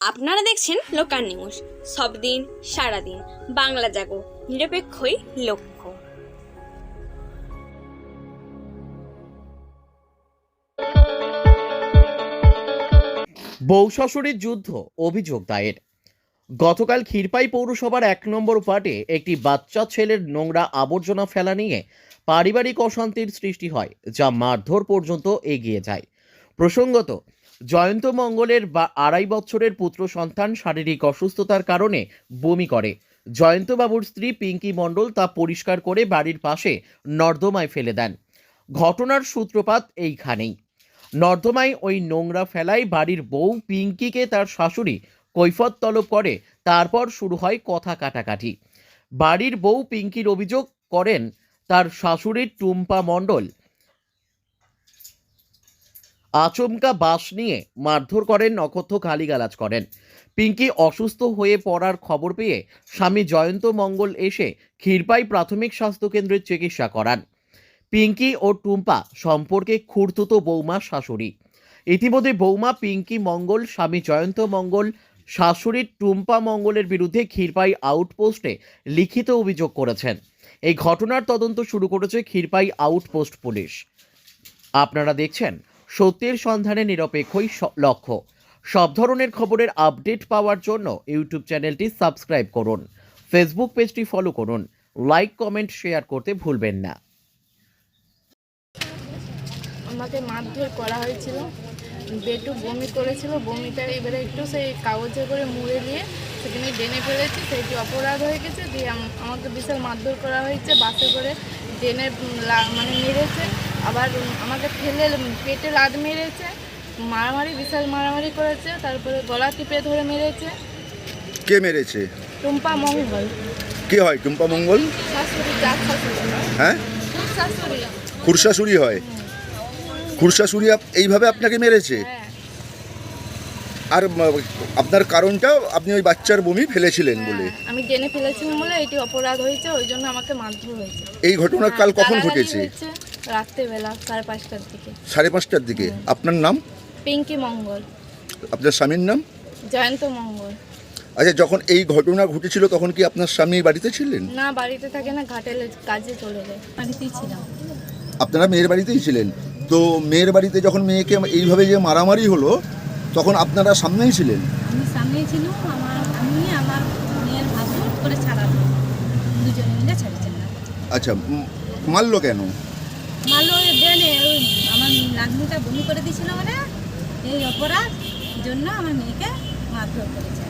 আপনারা দেখছেন local news. সব দিন সারাদিন বাংলা জাগো, নিরপেক্ষই লক্ষ্য। বউ শাশুড়ির যুদ্ধ, অভিযোগ দায়ের। গতকাল ক্ষীরপাই পৌরসভার এক নম্বর ওয়ার্ডে একটি বাচ্চা ছেলের নোংরা আবর্জনা ফেলা নিয়ে পারিবারিক অশান্তির সৃষ্টি হয়, যা মারধর পর্যন্ত এগিয়ে যায়। প্রসঙ্গত জয়ন্ত মঙ্গলের বা আড়াই বছরের পুত্র সন্তান শারীরিক অসুস্থতার কারণে বমি করে। জয়ন্তবাবুর স্ত্রী পিঙ্কি মণ্ডল তা পরিষ্কার করে বাড়ির পাশে নর্দমায় ফেলে দেন। ঘটনার সূত্রপাত এইখানেই। নর্দমায় ওই নোংরা ফেলায় বাড়ির বউ পিঙ্কিকে তার শাশুড়ি কৈফত তলব করে। তারপর শুরু হয় কথা কাটাকাটি। বাড়ির বউ পিঙ্কির অভিযোগ করেন, তার শাশুড়ির টুম্পা মণ্ডল আচমকা বাস নিয়ে মারধর করেন নক্ষত্র গালিগালাজ করেন। পিঙ্কি অসুস্থ হয়ে পড়ার খবর পেয়ে স্বামী জয়ন্ত মঙ্গল এসে ক্ষীরপাই প্রাথমিক স্বাস্থ্যকেন্দ্রের চিকিৎসা করান। পিঙ্কি ও টুম্পা সম্পর্কে খুঁড়তুতো বৌমা শাশুড়ি। ইতিমধ্যে বৌমা, পিঙ্কি মঙ্গল, স্বামী জয়ন্ত মঙ্গল শাশুড়ির টুম্পা মঙ্গলের বিরুদ্ধে ক্ষীরপাই আউটপোস্টে লিখিত অভিযোগ করেছেন। এই ঘটনার তদন্ত শুরু করেছে ক্ষীরপাই আউটপোস্ট পুলিশ। আপনারা দেখছেন সত্যের সন্ধানে নিরপেক্ষই লক্ষ্য। সব ধরনের খবরের আপডেট পাওয়ার জন্য ইউটিউব চ্যানেলটি সাবস্ক্রাইব করুন, ফেসবুক পেজটি ফলো করুন, লাইক, কমেন্ট, শেয়ার করতে ভুলবেন না। আমাকে মারধর করা হয়েছিল। বেটু বমি করেছিল, বমিটা এবারে একটু সেই কাগজে করে মুড়ে দিয়ে সেখানে ডেনে ফেলেছি সেইটি অপরাধ হয়ে গেছে। দিয়ে আম- আমাকে বিশাল মারধর করা হয়েছে, বাসে করে ডেনে মানে মেরেছে। আবার আমাকে ফেলে পেটে লাদ মেরেছে মারামারি বিশাল মারামারি করেছে তারপরে গলা টিপে ধরে মেরেছে। কে মেরেছে? টুম্পা মঙ্গল। কে হয় টুম্পা মঙ্গল? শাশুড়ি যার শাশুড়ি। হ্যাঁ? শাশুড়ি খুরশাশুড়ি হয়। খুরশাশুড়ি এইভাবে আপনাকে মেরেছে? হ্যাঁ। আর আপনার কারণটা আপনি ওই বাচ্চার বমি ফেলেছিলেন বলে। হ্যাঁ, আমি জেনে ফেলেছিলাম বলে এটি অপরাধ হয়েছে ওই জন্য আমাকে মারধর হয়েছে। এই ঘটনা কাল কখন ঘটেছে? রাত্রেবেলা সাড়ে পাঁচটার দিকে। সাড়ে পাঁচটার দিকে। আপনার নাম? পিঙ্কি মঙ্গল। আপনার স্বামীর নাম? জয়ন্ত মঙ্গল। আচ্ছা যখন এই ঘটনা ঘটেছিল তখন কি আপনার স্বামী বাড়িতে ছিলেন? না বাড়িতে থাকে না ঘাটেলে কাজে চলে যায়। বাড়িতেই ছিলাম। আপনারা মেয়ের বাড়িতেই ছিলেন। তো মেয়ের বাড়িতে যখন মেয়েকে এইভাবে যে মারামারি হলো তখন আপনারা সামনেই ছিলেন? আমি সামনেই ছিলাম আমার আমি আমার মেয়ের ভাসুর করে ছাড়ালো দুজনে মিলে ছাড়িয়েছেন। আচ্ছা মারলো কেন? মারলো ড্রেনে ওই আমার নাতনিটা বমি করে দিয়েছিল মানে এই অপরাধ জন্য আমার মেয়েকে মারধর করেছে।